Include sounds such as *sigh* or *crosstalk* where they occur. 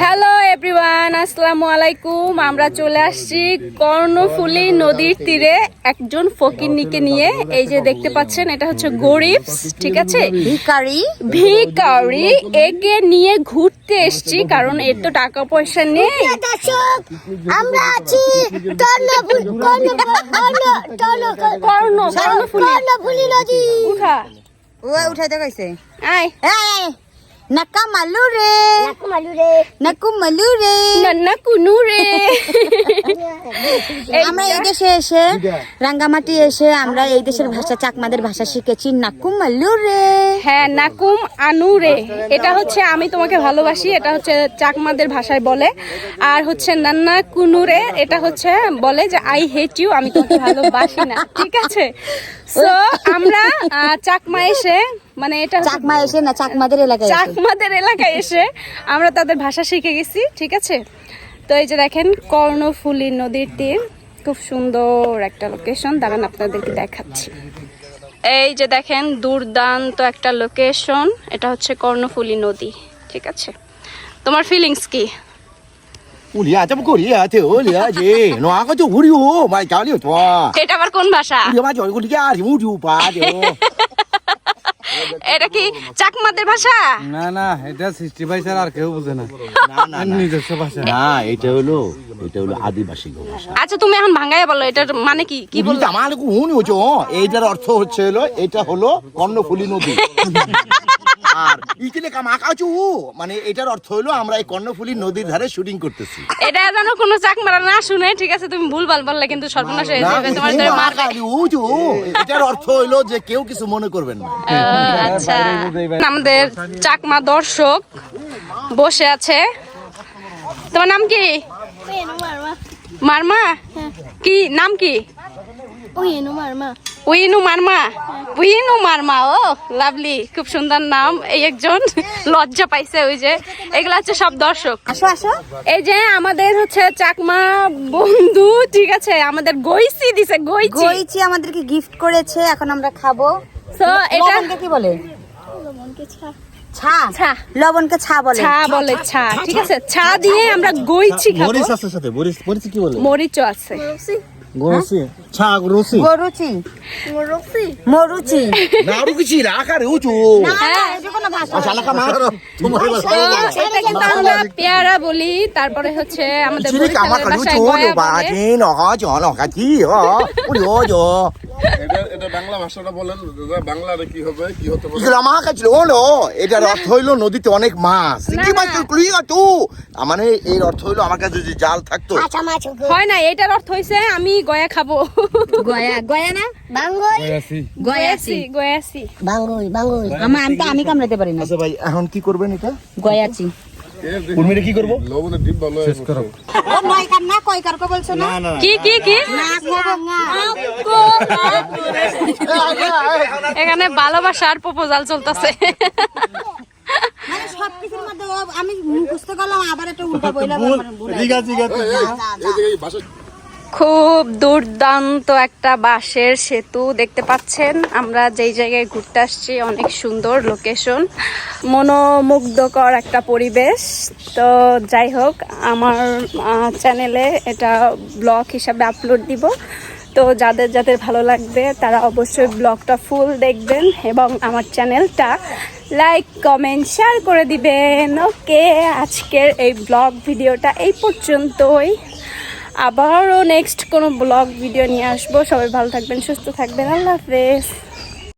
Hello everyone আসসালামু আলাইকুম। আমরা চলে আসছি কর্ণফুলী নদীর তীরে একজন ফকিরনিকে নিয়ে। এই যে দেখতে পাচ্ছেন এটা হচ্ছে গরিব ঠিক আছে? ভিকারি ভিকারি একে নিয়ে ঘুরতে এসছি কারণ এর তো টাকা পয়সা নেই দর্শক আমরা আছি কর্ণফুল কর্ণ কর্ণ কর্ণফুলি। নদী। উঠা। ও উঠাইতে কইছে। আয়। এই নাকা মালু রে নাকু মালু রে নাকু মালু নান্না কুনু রে আমরা এই দেশে এসে রাঙ্গামাটি এসে আমরা এই দেশের ভাষা চাকমাদের ভাষা শিখেছি নাকু মালু রে হ্যাঁ নাকুম আনুরে এটা হচ্ছে আমি তোমাকে ভালোবাসি এটা হচ্ছে চাকমাদের ভাষায় বলে। আর হচ্ছে নান্না কুনুরে এটা হচ্ছে বলে যে আই হেট ইউ আমি তোমাকে ভালোবাসি না। ঠিক আছে? সো আমরা আহ, চাকমা এসে মানে এটা চাকমা এসে না চাকমাদের এলাকায় চাকমাদের এলাকায় এসে আমরা তাদের ভাষা শিখে গেছি ঠিক আছে? তো এই যে দেখেন কর্ণফুলি নদীর তীর খুব সুন্দর একটা লোকেশন দাঁড়ান আপনাদেরকে দেখাচ্ছি। এই যে দেখেন দুর্দান্ত একটা লোকেশন এটা হচ্ছে কর্ণফুলি নদী ঠিক আছে? তোমার ফিলিংস কি? এটা আবার কোন ভাষা? এটা কি চাকমাদের ভাষা? না না এটা সৃষ্টি ভাই স্যার আর কেউ বুঝে না। না না নিজস্ব ভাষা। না এটা হলো এটা হলো আদিবাসী ভাষা। আচ্ছা তুমি এখন ভাঙ্গায় বলো এটার মানে কি কি বলতো আমার হুনি হচ্ছে এইটার অর্থ হচ্ছে হলো এটা হলো কর্ণফুলী নদী। *laughs* আর *laughs* কামাকাচু। মানে এটার অর্থ হলো আমরা এই কর্ণফুলী নদীর ধারে শুটিং করতেছি। এটা যেন কোনো চাকমারা না শুনে ঠিক আছে তুমি ভুলভাল বললে কিন্তু সর্বনাশ হয়ে যাবে তোমার ধরে মারবে উজু এটার অর্থ হলো যে কেউ কিছু মনে করবেন না। আচ্ছা। আমাদের চাকমা দর্শক বসে আছে। তোমার নাম কি? মারমা। কি নাম কি? উইনু মারমা উইনু মারমা ও লাভলি খুব সুন্দর নাম। এই একজন লজ্জা পাইছে ওই যে। এগুলা হচ্ছে সব দর্শক। আসো আসো। এই যে আমাদের হচ্ছে চাকমা বন্ধু ঠিক আছে আমাদের গইসি দিছে গইচি গইচি আমাদেরকে গিফট করেছে এখন আমরা খাব। তো এটা কি বলে? ছা। ছা। লবণকে ছা বলে। ছা বলে ছা ঠিক আছে। ছা দিয়ে আমরা গইচি খাব। মরিস আছে সাথে মরিস মরিস কি বলে? মরিচও আছে। গরসি ছা গরুচি। গরুচি। মরুচি? মরুচি। কিছু রাখারে উজু হ্যাঁ আচ্ছা পেয়ারা বলি তারপরে হচ্ছে আমাদের চিনি কামা বরিশালের কালু ভাষায় চো গয়া বা বলে। জি ন হ জ ন কা জি হ উলি ও জ এটা এটা বাংলা ভাষাটা বলেন বাংলারে কি হবে কি হতে পারে? ইগলা মা কাছিল লো এটার অর্থ হইল নদীতে অনেক মাছ। কি মাছ কুলি তু? মানে এর অর্থ হইল আমার কাছে যদি জাল থাকতো। হয় না এটার অর্থ হইছে আমি গয়া খাব। গয়া গয়া না? বাঙ্গই? গয়াছি গয়াছি গয়াছি আমার আমি তো আমি কামড়াতে পারি না। আচ্ছা ভাই এখন কি করবেন এটা? গয়াছি কুরমিরে কি করব? লবণের ভালো শেষ করো। কো কি কি? এখানে ভালোবাসার প্রপোজাল চলতেছে। মানে আমি মুখস্থ করলাম আবার একটা উল্টা বইলাম খুব দুর্দান্ত একটা বাঁশের সেতু দেখতে পাচ্ছেন। আমরা যেই জায়গায় ঘুরতে আসছি, অনেক সুন্দর লোকেশন মনোমুগ্ধকর একটা পরিবেশ। তো যাই হোক, আমার চ্যানেলে এটা ব্লগ হিসাবে আপলোড দিব। তো যাদের যাদের ভালো লাগবে, তারা অবশ্যই ব্লগটা ফুল দেখবেন এবং আমার চ্যানেলটা লাইক কমেন্ট শেয়ার করে দিবেন। ওকে আজকের এই ব্লগ ভিডিওটা এই পর্যন্তই। আবারও নেক্সট কোনো ব্লগ ভিডিও নিয়ে আসব। সবাই ভালো থাকবেন সুস্থ থাকবেন। আল্লাহ হাফেজ।